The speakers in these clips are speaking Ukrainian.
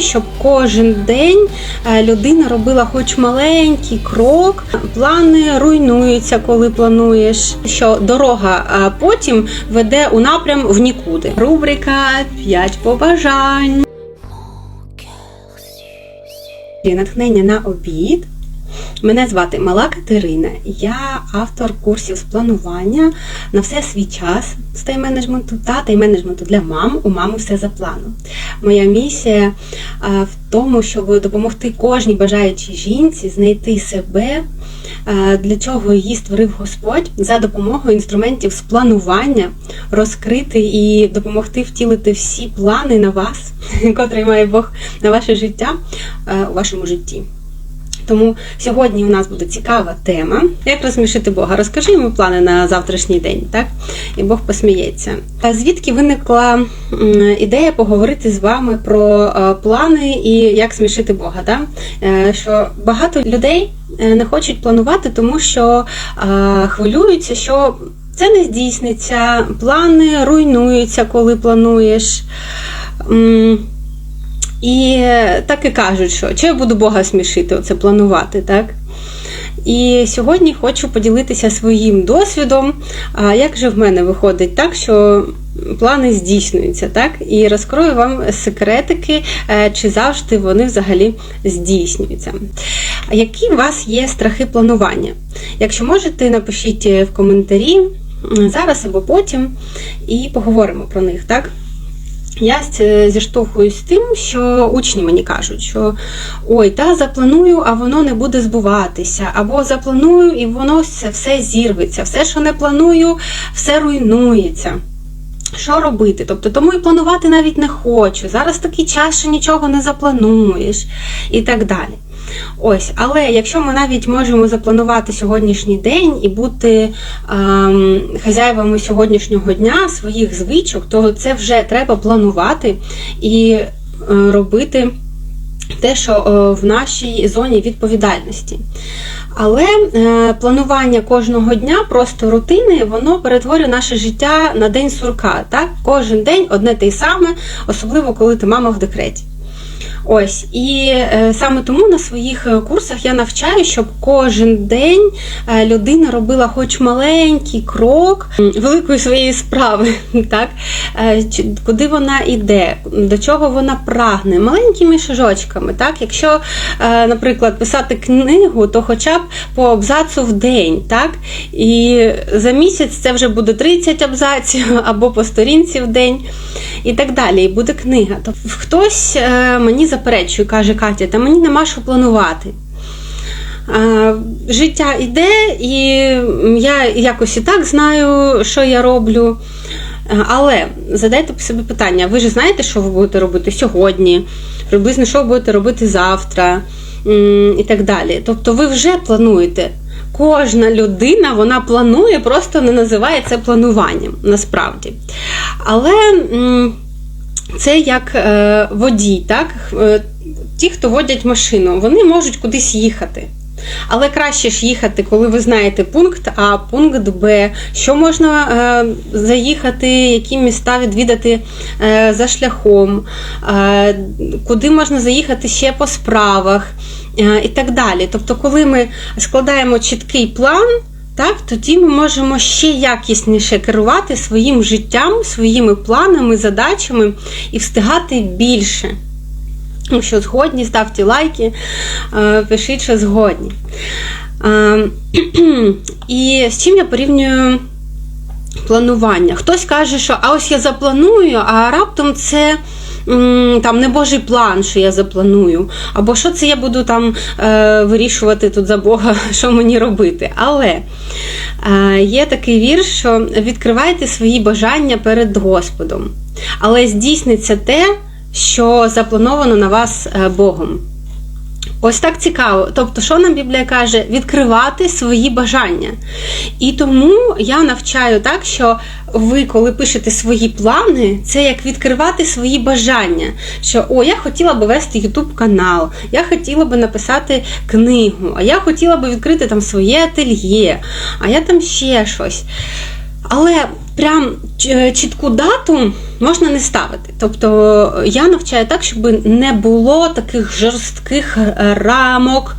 Щоб кожен день е, людина робила хоч маленький крок. Плани руйнуються, коли плануєш. Що дорога е, потім веде у напрям в нікуди. Рубрика «5 побажань. Натхнення на обід. Мене звати Мала Катерина. Я автор курсів з планування на все свій час з тайм-менеджменту та тайм-менеджменту для мам. У мами все за планом. Моя місія в тому, щоб допомогти кожній бажаючій жінці знайти себе, для чого її створив Господь за допомогою інструментів з планування, розкрити і допомогти втілити всі плани на вас, котрий має Бог на ваше життя у вашому житті. Тому сьогодні у нас буде цікава тема. Як розсмішити Бога? Розкажи йому плани на завтрашній день, так? І Бог посміється. А звідки виникла ідея поговорити з вами про е, плани і як смішити Бога? Так? Е, Що багато людей е, не хочуть планувати, тому що хвилюються, що це не здійсниться, плани руйнуються, коли плануєш. І так і кажуть, що чи я буду Бога смішити, оце планувати, так? І сьогодні хочу поділитися своїм досвідом, як же в мене виходить так, що плани здійснюються, так? І розкрою вам секретики, е, чи завжди вони взагалі здійснюються. Які у вас є страхи планування? Якщо можете, напишіть в коментарі зараз або потім, і поговоримо про них, так? Я зіштовхуюсь з тим, що учні мені кажуть, що ой, та запланую, а воно не буде збуватися, або запланую, і воно все зірветься, все, що не планую, все руйнується. Що робити? Тобто, тому і планувати навіть не хочу. Зараз такий час, що нічого не заплануєш, і так далі. Ось, але якщо ми навіть можемо запланувати сьогоднішній день і бути ем, хазяївами сьогоднішнього дня своїх звичок, то це вже треба планувати і е, робити те, що е, в нашій зоні відповідальності. Але е, планування кожного дня, просто рутини, воно перетворює наше життя на день сурка. Так? Кожен день одне те й саме, особливо коли ти мама в декреті. Ось, і е, саме тому на своїх е, курсах я навчаю, щоб кожен день е, людина робила хоч маленький крок великої своєї справи, так? Куди вона йде, до чого вона прагне, маленькими шажочками. Так? Якщо, наприклад, писати книгу, то хоча б по абзацу в день. Так? І за місяць це вже буде 30 абзаців або по сторінці в день і так далі. І буде книга. Тобто хтось мені заперечує, каже Катя, та мені нема що планувати. Життя йде, і я якось і так знаю, що я роблю. Але задайте собі питання: ви ж знаєте, що ви будете робити сьогодні, приблизно що ви будете робити завтра і так далі. Тобто ви вже плануєте. Кожна людина вона планує, просто не називає це плануванням насправді. Але це як е, водій, так? Е, ті, хто водять машину, вони можуть кудись їхати. Але краще ж їхати, коли ви знаєте пункт А, пункт Б, що можна е, заїхати, які міста відвідати е, за шляхом, е, куди можна заїхати ще по справах е, і так далі. Тобто, коли ми складаємо чіткий план, так, тоді ми можемо ще якісніше керувати своїм життям, своїми планами, задачами і встигати більше. Якщо згодні, ставте лайки, е, пишіть, що згодні. Е, і з чим я порівнюю планування? Хтось каже, що а ось я запланую, а раптом це там не Божий план, що я запланую, або що це я буду там е, вирішувати тут за Бога, що мені робити. Але е, є такий вірш, що відкривайте свої бажання перед Господом. Але здійсниться те, що заплановано на вас е, Богом. Ось так цікаво. Тобто, що нам Біблія каже? Відкривати свої бажання. І тому я навчаю так, що ви, коли пишете свої плани, це як відкривати свої бажання. Що о, я хотіла би вести YouTube канал, я хотіла би написати книгу, а я хотіла би відкрити там своє ательє, а я там ще щось. Але прям чітку дату можна не ставити. Тобто я навчаю так, щоб не було таких жорстких е, рамок,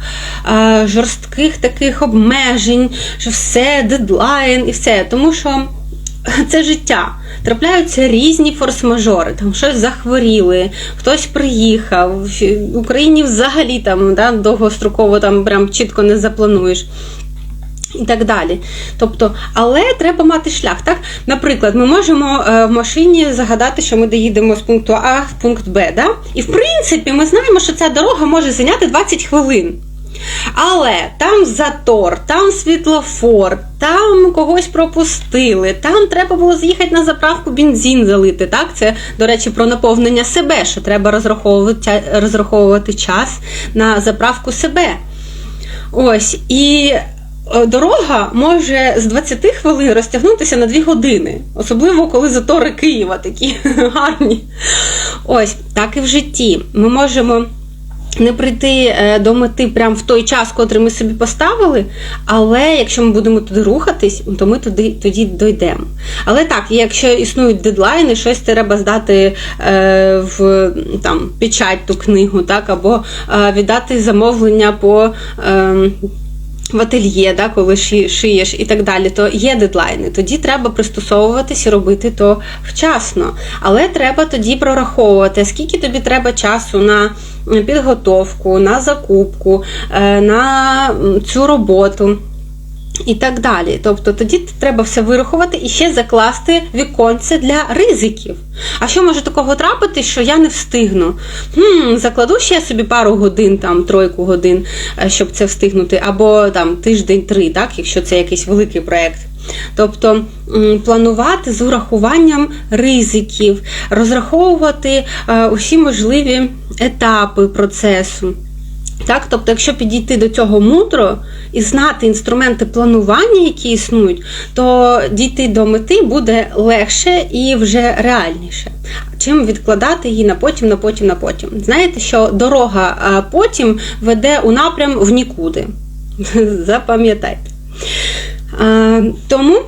е, жорстких таких обмежень, що все, дедлайн і все. Тому що це життя. Трапляються різні форс-мажори, там щось захворіли, хтось приїхав. В Україні взагалі там да, довгостроково там прям чітко не заплануєш. І так далі. Тобто, але треба мати шлях. Так? Наприклад, ми можемо е, в машині загадати, що ми доїдемо з пункту А в пункт Б. Да? І в принципі, ми знаємо, що ця дорога може зайняти 20 хвилин. Але там затор, там світлофор, там когось пропустили, там треба було з'їхати на заправку бензин залити. Так, це, до речі, про наповнення себе, що треба розраховувати, розраховувати час на заправку себе. Ось і. Е, Дорога може з 20 хвилин розтягнутися на 2 години, особливо коли затори Києва такі гарні. Ось так і в житті. Ми можемо не прийти е, до мети прямо в той час, котрий ми собі поставили, але якщо ми будемо туди рухатись, то ми туди тоді дійдемо. Але так, якщо існують дедлайни, щось треба здати е, в там печать ту книгу, так, або е, віддати замовлення по. Е, в ательє, да, коли ши- шиєш і так далі, то є дедлайни. Тоді треба пристосовуватись і робити то вчасно. Але треба тоді прораховувати, скільки тобі треба часу на підготовку, на закупку, е, на цю роботу. І так далі. Тобто тоді треба все вирахувати і ще закласти віконце для ризиків. А що може такого трапити, що я не встигну? Хм, закладу ще собі пару годин, там тройку годин, е, щоб це встигнути, або там тиждень-три, так, якщо це якийсь великий проєкт. Тобто планувати з урахуванням ризиків, розраховувати е, усі можливі етапи процесу. Так, тобто, якщо підійти до цього мудро і знати інструменти планування, які існують, то дійти до мети буде легше і вже реальніше. Чим відкладати її на потім, на потім, на потім. Знаєте, що дорога потім веде у напрям в нікуди. Запам'ятайте. Тому.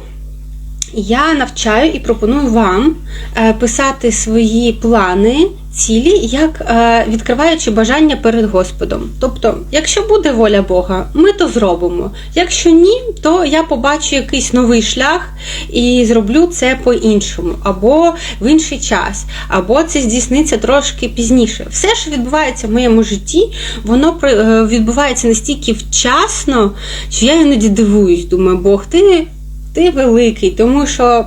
Я навчаю і пропоную вам е, писати свої плани, цілі, як е, відкриваючи бажання перед Господом. Тобто, якщо буде воля Бога, ми то зробимо. Якщо ні, то я побачу якийсь новий шлях і зроблю це по-іншому, або в інший час, або це здійсниться трошки пізніше. Все, що відбувається в моєму житті, воно е, відбувається настільки вчасно, що я іноді дивуюсь. Думаю, Бог, ти ти великий, тому що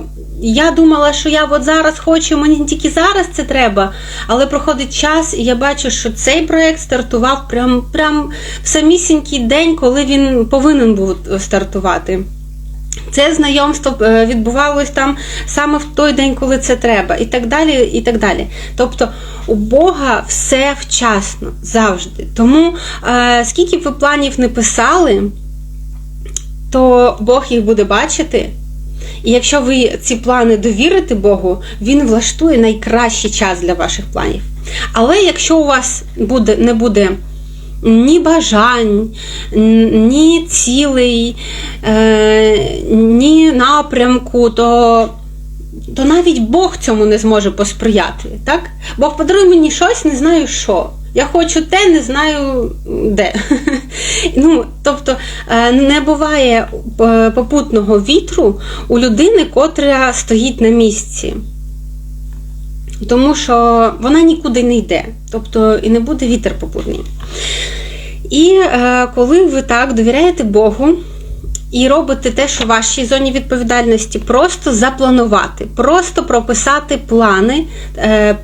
я думала, що я от зараз хочу, мені тільки зараз це треба. Але проходить час, і я бачу, що цей проект стартував прям, прям в самісінький день, коли він повинен був стартувати. Це знайомство е, відбувалось там саме в той день, коли це треба, і так далі. і так далі. Тобто у Бога все вчасно завжди. Тому е, скільки б ви планів не писали, то Бог їх буде бачити. І якщо ви ці плани довірите Богу, Він влаштує найкращий час для ваших планів. Але якщо у вас буде, не буде ні бажань, ні цілей, е, ні напрямку, то, то навіть Бог цьому не зможе посприяти. Так? Бог подаруй мені щось, не знаю що. Я хочу те, не знаю де. ну, тобто е, не буває е, попутного вітру у людини, котра стоїть на місці. Тому що вона нікуди не йде, тобто і не буде вітер попутний. І е, коли ви так довіряєте Богу і робите те, що в вашій зоні відповідальності, просто запланувати, просто прописати плани. Е,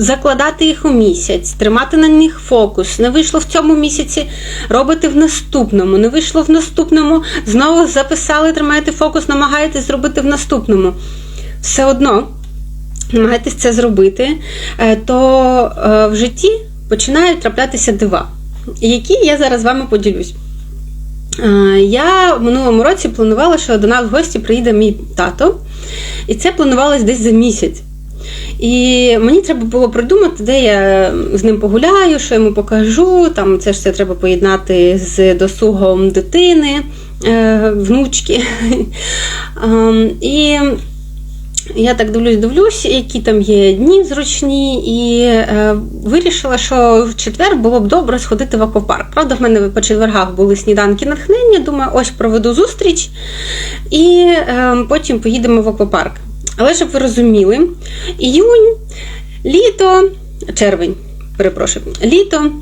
Закладати їх у місяць, тримати на них фокус. Не вийшло в цьому місяці, робите в наступному. Не вийшло в наступному, знову записали, тримаєте фокус, намагаєтесь зробити в наступному. Все одно намагаєтесь це зробити, е, то е, в житті починають траплятися дива, які я зараз з вами поділюсь. Е, Я в минулому році планувала, що до нас в гості приїде мій тато, і це планувалось десь за місяць. І мені треба було придумати, де я з ним погуляю, що йому покажу. Там це ж все треба поєднати з досугом дитини, е, внучки. І Я так дивлюсь, дивлюсь, які там є дні зручні, і е, вирішила, що в четвер було б добре сходити в аквапарк. Правда, в мене по четвергах були сніданки натхнення. Думаю, ось проведу зустріч і е, потім поїдемо в аквапарк. Але щоб ви розуміли, іюнь, літо, червень, перепрошую, літо.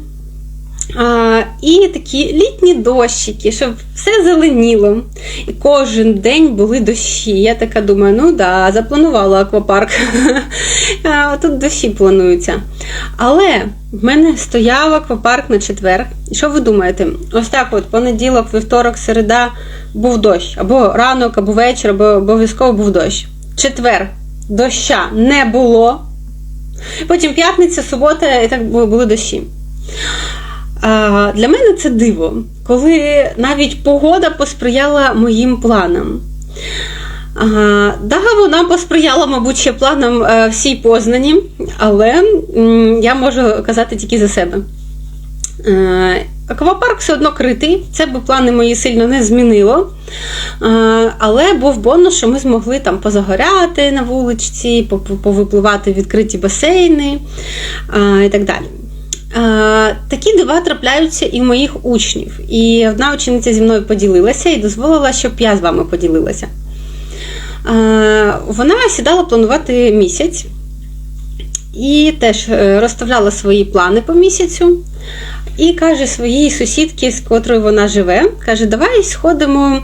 А, І такі літні дощики, щоб все зеленіло. І кожен день були дощі. Я така думаю, ну да, запланувала аквапарк. А Тут дощі плануються. Але в мене стояв аквапарк на четвер. І що ви думаєте? Ось так: от понеділок, вівторок, середа був дощ, або ранок, або вечір, або обов'язково був дощ. Четвер доща не було. Потім п'ятниця, субота, і так були дощі. Для мене це диво, коли навіть погода посприяла моїм планам. Ага, да, вона посприяла, мабуть, ще планам е, всій познані, але я можу казати тільки за себе. Аквапарк все одно критий, це би плани мої сильно не змінило. Але був бонус, що ми змогли там позагоряти на вуличці, повипливати в відкриті басейни і так далі. Такі дива трапляються і в моїх учнів. І одна учениця зі мною поділилася і дозволила, щоб я з вами поділилася. Вона сідала планувати місяць і теж е, розставляла свої плани по місяцю. І каже своїй сусідці, з котрою вона живе, каже, давай сходимо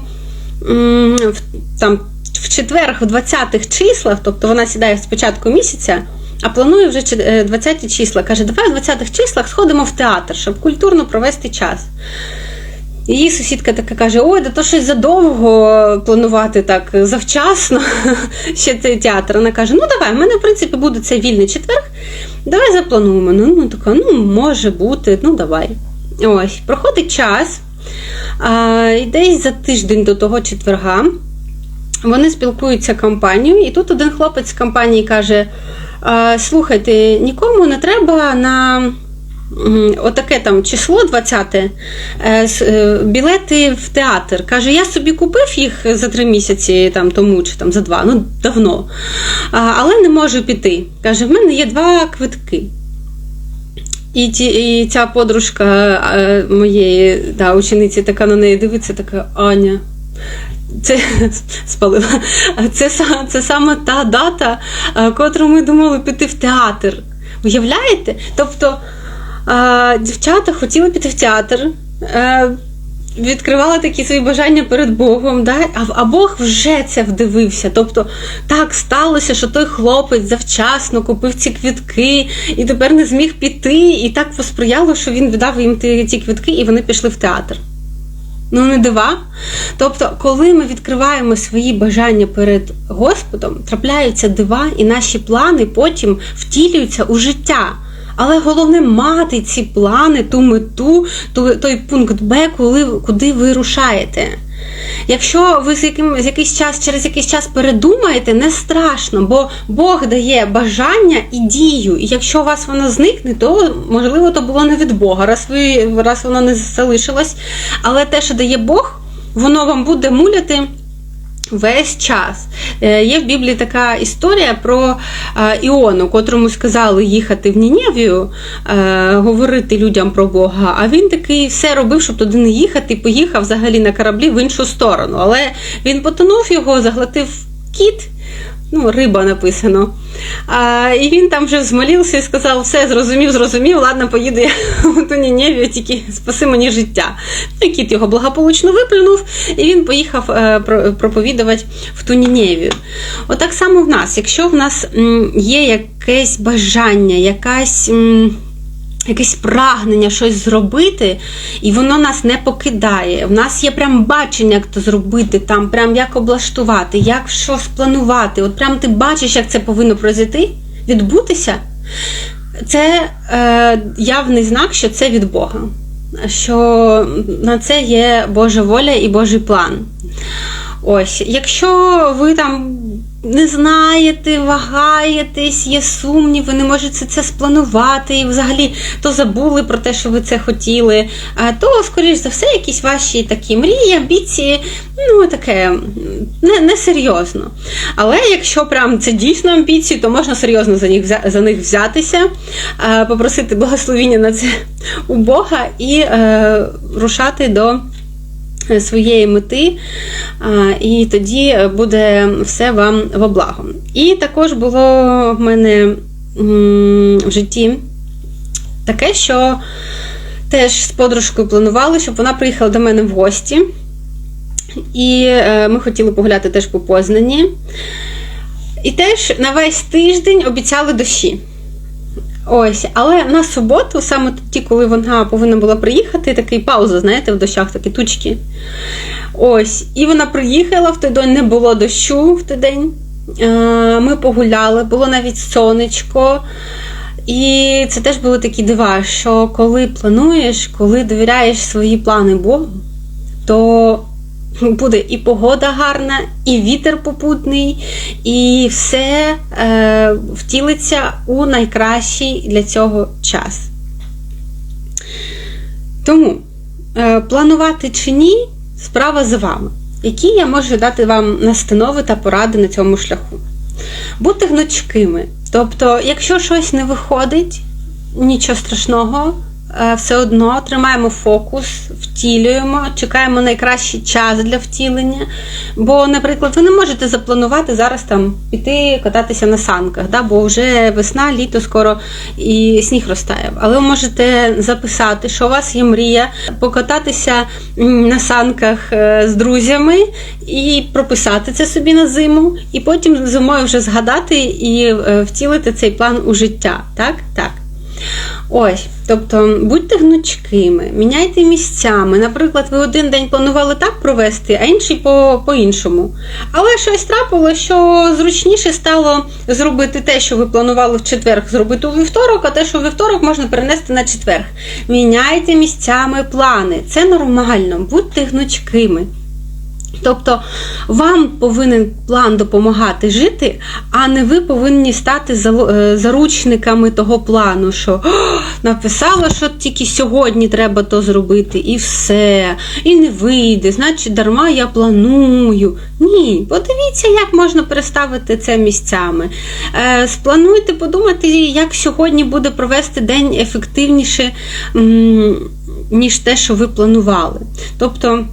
в, там, в четвер, в 20-х числах, тобто вона сідає спочатку місяця. А планує вже 20 е, числа. Каже, давай в 20-х числах сходимо в театр, щоб культурно провести час. Її сусідка така каже: Ой, да то щось задовго планувати так завчасно ще цей театр. Вона каже: Ну давай, в мене, в принципі, буде цей вільний четверг. Давай заплануємо. Ну, ну така, ну, може бути, ну давай. Ось, проходить час. А, І десь за тиждень до того четверга вони спілкуються компанією, і тут один хлопець з компанії каже: Слухайте, нікому не треба на отаке там число 20 е, е, білети в театр. Каже, я собі купив їх за три місяці там тому чи там за два, ну давно. Але не можу піти. Каже, в мене є два квитки. І ті, і ця подружка е, моєї да, учениці така на неї дивиться, така Аня. Це спалила. Це це саме та дата, котру ми думали піти в театр. Уявляєте? Тобто дівчата хотіли піти в театр, е, відкривали такі свої бажання перед Богом, да? а Бог вже це вдивився. Тобто так сталося, що той хлопець завчасно купив ці квітки і тепер не зміг піти, і так посприяло, що він віддав їм ті квітки, і вони пішли в театр. Ну, не дива. Тобто, коли ми відкриваємо свої бажання перед Господом, трапляються дива, і наші плани потім втілюються у життя. Але головне мати ці плани, ту мету, той пункт Б, коли, куди ви рушаєте. Якщо ви з яким, з якийсь час, через якийсь час передумаєте, не страшно, бо Бог дає бажання і дію. І якщо у вас воно зникне, то можливо то було не від Бога, раз ви раз воно не залишилось. Але те, що дає Бог, воно вам буде муляти. Весь час. Е, є в Біблії така історія про е, Іону, котрому сказали їхати в Ніневію, е, говорити людям про Бога. А він такий все робив, щоб туди не їхати, поїхав взагалі на кораблі в іншу сторону. Але він потонув його, заглотив кіт ну, риба написано. А, І він там вже змолився і сказав, все, зрозумів, зрозумів, ладно, поїду я ту Ніневію, тільки спаси мені життя. Ну, і кіт його благополучно виплюнув, і він поїхав е, проповідувати в ту Ніневію. Отак само в нас, якщо в нас є якесь бажання, якась якесь прагнення щось зробити, і воно нас не покидає. В нас є прям бачення, як це зробити, там, прям як облаштувати, як що спланувати. От прям ти бачиш, як це повинно пройти, відбутися. Це е, явний знак, що це від Бога. Що на це є Божа воля і Божий план. Ось, якщо ви там не знаєте, вагаєтесь, є сумніви, не можете це спланувати, і взагалі то забули про те, що ви це хотіли, то, скоріш за все, якісь ваші такі мрії, амбіції, ну таке не, не. Але якщо прям це дійсно амбіції, то можна серйозно за них за них взятися, попросити благословіння на це у Бога і е, рушати до. Своєї мети, і тоді буде все вам во благо. І також було в мене в житті таке, що теж з подружкою планували, щоб вона приїхала до мене в гості. І е, ми хотіли погуляти теж по Познані. І теж на весь тиждень обіцяли дощі. Ось, але на суботу, саме тоді, коли вона повинна була приїхати, такий пауза, знаєте, в дощах такі тучки. Ось, і вона приїхала в той день, не було дощу в той день. Ми погуляли, було навіть сонечко. І це теж були такі дива, що коли плануєш, коли довіряєш свої плани Богу, то буде і погода гарна, і вітер попутний, і все е, втілиться у найкращий для цього час. Тому е, планувати чи ні, справа за вами. Які я можу дати вам настанови та поради на цьому шляху? Бути гнучкими. Тобто, якщо щось не виходить, нічого страшного. Е, все одно тримаємо фокус, втілюємо, чекаємо найкращий час для втілення. Бо, наприклад, ви не можете запланувати зараз там піти кататися на санках, да? бо вже весна, літо скоро і сніг розтає. Але ви можете записати, що у вас є мрія, покататися на санках е, з друзями і прописати це собі на зиму, і потім зимою вже згадати і е, втілити цей план у життя. Так? Так. Ось, тобто будьте гнучкими, міняйте місцями. Наприклад, ви один день планували так провести, а інший по, по-іншому. Але щось трапило, що зручніше стало зробити те, що ви планували в четвер, зробити у вівторок, а те, що у вівторок можна перенести на четвер. Міняйте місцями плани. Це нормально, будьте гнучкими. Тобто вам повинен план допомагати жити, а не ви повинні стати е, заручниками того плану, що написала, що тільки сьогодні треба то зробити, і все, і не вийде, значить, дарма я планую. Ні, подивіться, як можна переставити це місцями. Е, сплануйте, подумайте, як сьогодні буде провести день ефективніше, ніж те, що ви планували. Тобто.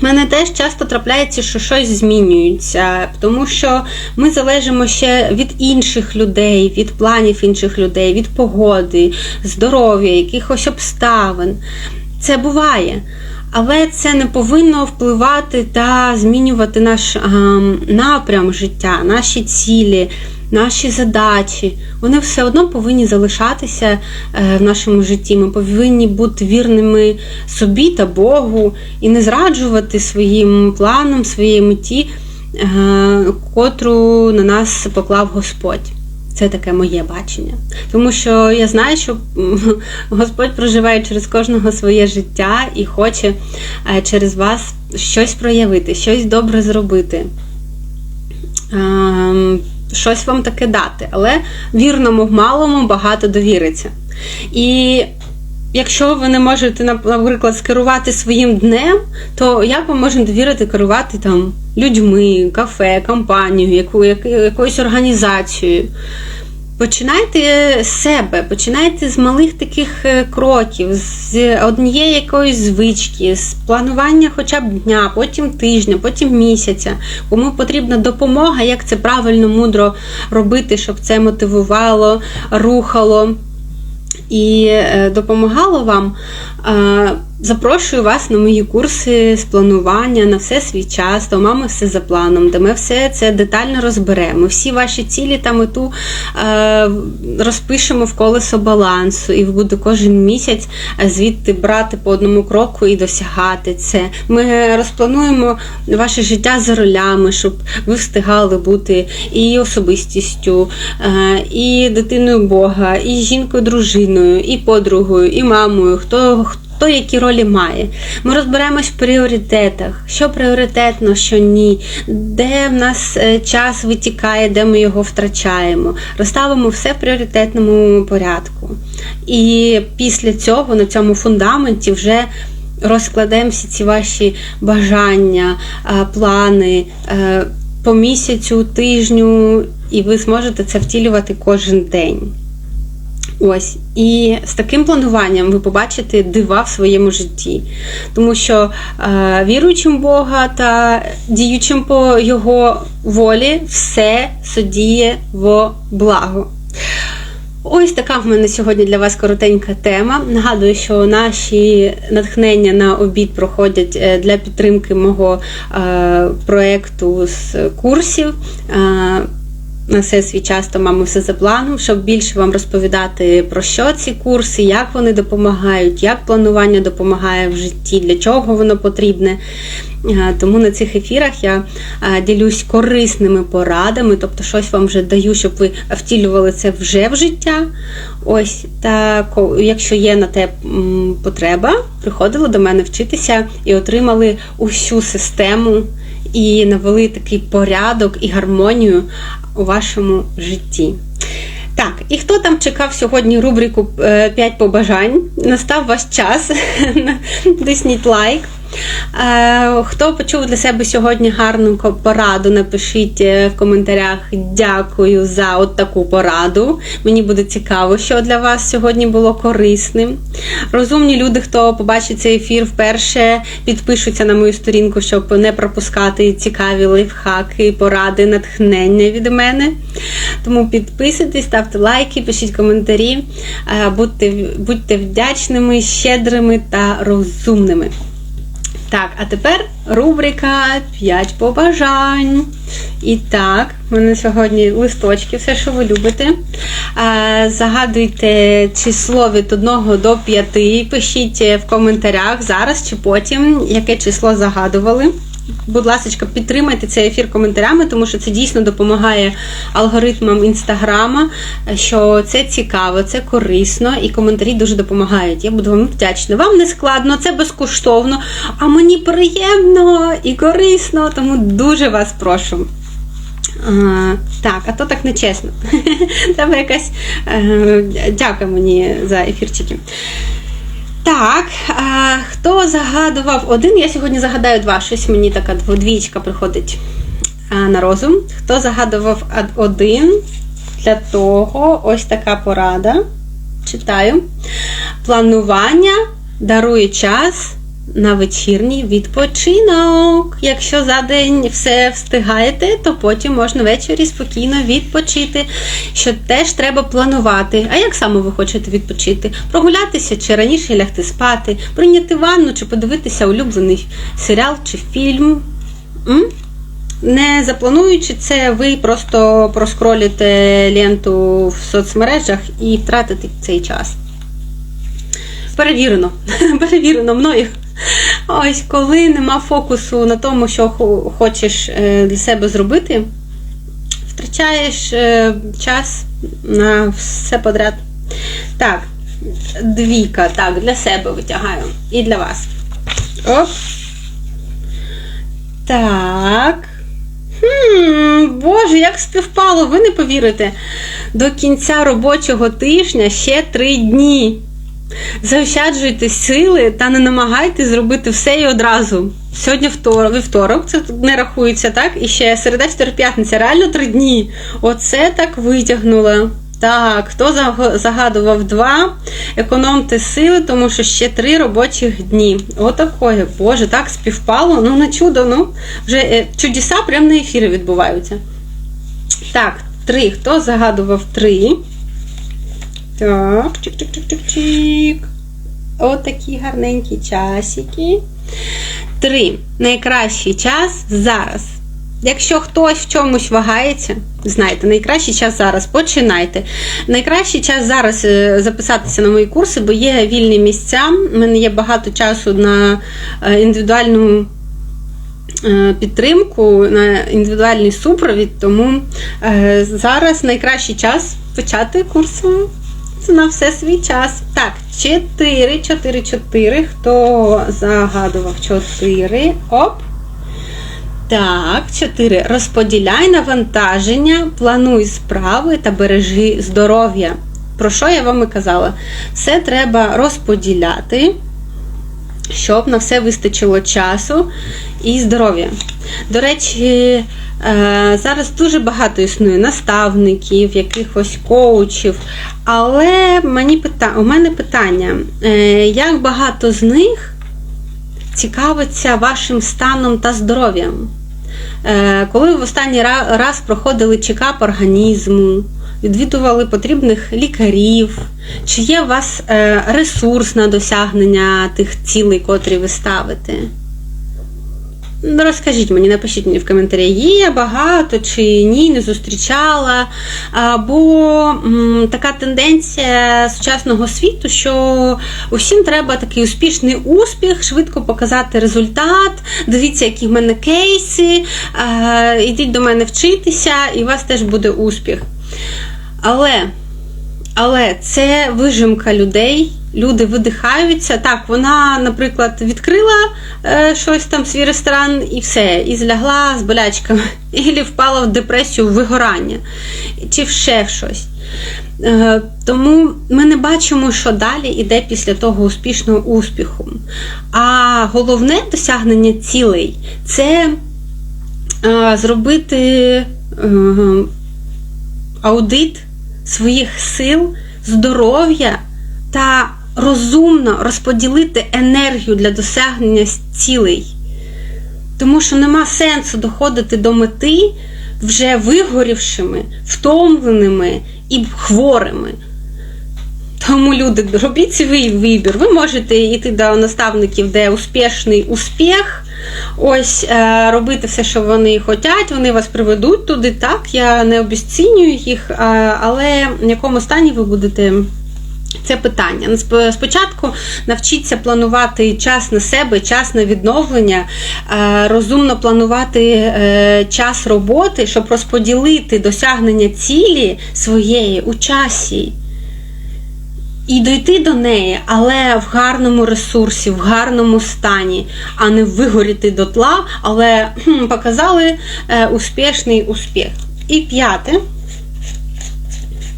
Мене теж часто трапляється, що щось змінюється, тому що ми залежимо ще від інших людей, від планів інших людей, від погоди, здоров'я, якихось обставин. Це буває. Але це не повинно впливати та змінювати наш а, напрям життя, наші цілі, наші задачі, вони все одно повинні залишатися е, в нашому житті. Ми повинні бути вірними собі та Богу і не зраджувати своїм планам, своїй меті, е, котру на нас поклав Господь. Це таке моє бачення. Тому що я знаю, що Господь проживає через кожного своє життя і хоче е, через вас щось проявити, щось добре зробити. Щось вам таке дати, але вірному малому багато довіриться. І якщо ви не можете, наприклад, скерувати своїм днем, то як ви можете довірити керувати там людьми, кафе, компанією, яку, якоюсь організацією? Починайте з себе, починайте з малих таких е, кроків, з однієї якоїсь звички, з планування хоча б дня, потім тижня, потім місяця. Кому потрібна допомога, як це правильно, мудро робити, щоб це мотивувало, рухало і е, допомагало вам. Запрошую вас на мої курси з планування на все свій час, то мами все за планом, де ми все це детально розберемо. Всі ваші цілі та мету е, розпишемо в колесо балансу, і ви буде кожен місяць е, звідти брати по одному кроку і досягати це. Ми розплануємо ваше життя за ролями, щоб ви встигали бути і особистістю, е, і дитиною Бога, і жінкою, дружиною, і подругою, і мамою. хто хто які ролі має. Ми розберемось в пріоритетах, що пріоритетно, що ні, де в нас е, час витікає, де ми його втрачаємо. Розставимо все в пріоритетному порядку. І після цього на цьому фундаменті вже розкладемо всі ці ваші бажання, е, плани е, по місяцю, тижню, і ви зможете це втілювати кожен день. Ось, і з таким плануванням ви побачите дива в своєму житті. Тому що е, віруючим Бога та діючим по Його волі все судіє во благо. Ось така в мене сьогодні для вас коротенька тема. Нагадую, що наші натхнення на обід проходять е, для підтримки мого е, проєкту з курсів. Е, все свій час то маємо все за планом, щоб більше вам розповідати про що ці курси, як вони допомагають, як планування допомагає в житті, для чого воно потрібне. Е, Тому на цих ефірах я е, ділюсь корисними порадами, тобто щось вам вже даю, щоб ви втілювали це вже в життя. Ось та якщо є на те потреба, приходили до мене вчитися і отримали усю систему і навели такий порядок і гармонію у вашому житті. Так, і хто там чекав сьогодні рубрику 5 побажань? Настав ваш час. Тисніть лайк. Е, Хто почув для себе сьогодні гарну пораду, напишіть е, в коментарях дякую за от таку пораду. Мені буде цікаво, що для вас сьогодні було корисним. Розумні люди, хто побачить цей ефір вперше, підпишуться на мою сторінку, щоб не пропускати цікаві лайфхаки, поради, натхнення від мене. Тому підписуйтесь, ставте лайки, пишіть коментарі, е, будьте, будьте вдячними, щедрими та розумними. Так, а тепер рубрика 5 побажань. І так, в мене сьогодні листочки, все, що ви любите. Е, Загадуйте число від 1 до 5, пишіть в коментарях зараз чи потім, яке число загадували. Будь ласка, підтримайте цей ефір коментарями, тому що це дійсно допомагає алгоритмам інстаграма, що це цікаво, це корисно, і коментарі дуже допомагають. Я буду вам вдячна. Вам не складно, це безкоштовно, а мені приємно і корисно, тому дуже вас прошу. А, так, а то так не чесно. Треба якась е, дяка мені за ефірчики. Так, а, хто загадував один? Я сьогодні загадаю два. Щось мені така двічка приходить а, на розум. Хто загадував один? Для того ось така порада. Читаю. Планування дарує час на вечірній відпочинок. Якщо за день все встигаєте, то потім можна ввечері спокійно відпочити. Що теж треба планувати. А як саме ви хочете відпочити? Прогулятися чи раніше лягти спати, прийняти ванну чи подивитися улюблений серіал чи фільм. М? Не заплануючи це, ви просто проскролите ленту в соцмережах і втратите цей час. Перевірено. Перевірено мною. Ось коли нема фокусу на тому, що хочеш е, для себе зробити, втрачаєш е, час на все подряд. Так, двійка. Так, для себе витягаю. І для вас. Оп. Так. Хм, Боже, як співпало, ви не повірите. До кінця робочого тижня ще три дні. Заощаджуйте сили та не намагайтесь зробити все і одразу. Сьогодні второк, вівторок, це не рахується, так? І ще середа, четвер, п'ятниця, реально три дні. Оце так витягнула. Так, хто загадував два, економте сили, тому що ще три робочих дні. Отакое. Боже, так співпало. Ну, на чудо, ну. Вже е, чудеса прямо на ефірі відбуваються. Так, три. Хто загадував три? Так, чик-чик-чик-чик-чик. Отакі гарненькі часики. Три. Найкращий час зараз. Якщо хтось в чомусь вагається, знайте, найкращий час зараз. Починайте. Найкращий час зараз е, записатися на мої курси, бо є вільні місця. У мене є багато часу на е, індивідуальну е, підтримку, на індивідуальний супровід. Тому зараз найкращий час почати курси. На все свій час. Так, 4, 4, 4. Хто загадував 4? Оп. Так, 4. Розподіляй навантаження, плануй справи та бережи здоров'я. Про що я вам і казала? Все треба розподіляти, щоб на все вистачило часу і здоров'я. До речі, е, зараз дуже багато існує наставників, якихось коучів. Але мені пита... у мене питання: е, як багато з них цікавиться вашим станом та здоров'ям? Е, Коли ви в останній раз проходили чекап організму, відвідували потрібних лікарів, чи є у вас е, ресурс на досягнення тих цілей, котрі ви ставите? Ну, Розкажіть мені, напишіть мені в коментарі, є багато чи ні, не зустрічала. Або така тенденція сучасного світу, що усім треба такий успішний успіх, швидко показати результат. Дивіться, які в мене кейси, а, ідіть до мене вчитися, і у вас теж буде успіх. Але але це вижимка людей. Люди видихаються. Так, вона, наприклад, відкрила е, щось там, свій ресторан, і все, і злягла з болячками, і впала в депресію, в вигорання, чи ще в щось. Е, тому ми не бачимо, що далі йде після того успішного успіху. А головне досягнення цілей це е, зробити е, аудит своїх сил, здоров'я та розумно розподілити енергію для досягнення цілей. Тому що нема сенсу доходити до мети вже вигорівшими, втомленими і хворими. Тому, люди, робіть свій вибір. Ви можете йти до наставників, де успішний успіх. Ось е, робити все, що вони хочуть, вони вас приведуть туди. Так, я не обіцінюю їх, е, але в якому стані ви будете. Це питання. Спочатку навчіться планувати час на себе, час на відновлення, е, розумно планувати час роботи, щоб розподілити досягнення цілі своєї у часі. І дойти до неї, але в гарному ресурсі, в гарному стані, а не вигоріти до тла, але показали е, успішний успіх. І п'яте.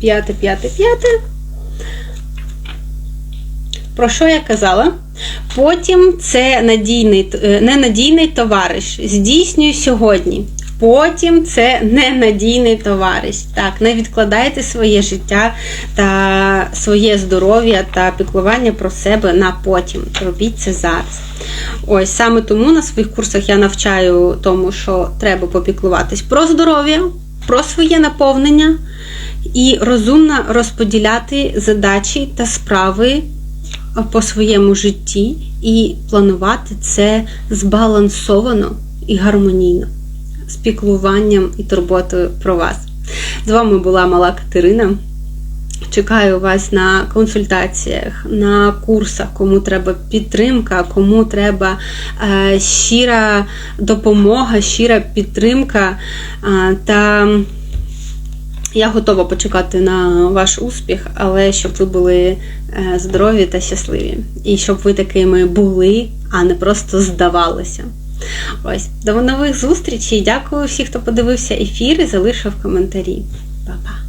П'яте, п'яте, п'яте. Про що я казала? Потім це надійний, е, ненадійний товариш. Здійснюю сьогодні. Потім це ненадійний товариш. Так, не відкладайте своє життя та своє здоров'я та піклування про себе на потім. Робіть це зараз. Ось саме тому на своїх курсах я навчаю тому, що треба попіклуватись про здоров'я, про своє наповнення і розумно розподіляти задачі та справи по своєму житті і планувати це збалансовано і гармонійно з піклуванням і турботою про вас. З вами була Мала Катерина. Чекаю вас на консультаціях, на курсах, кому треба підтримка, кому треба е, щира допомога, щира підтримка. Та я готова почекати на ваш успіх, але щоб ви були е, здорові та щасливі. І щоб ви такими були, а не просто здавалися. Ось, до нових зустрічей. Дякую всім, хто подивився ефір і залишив коментарі. Па-па!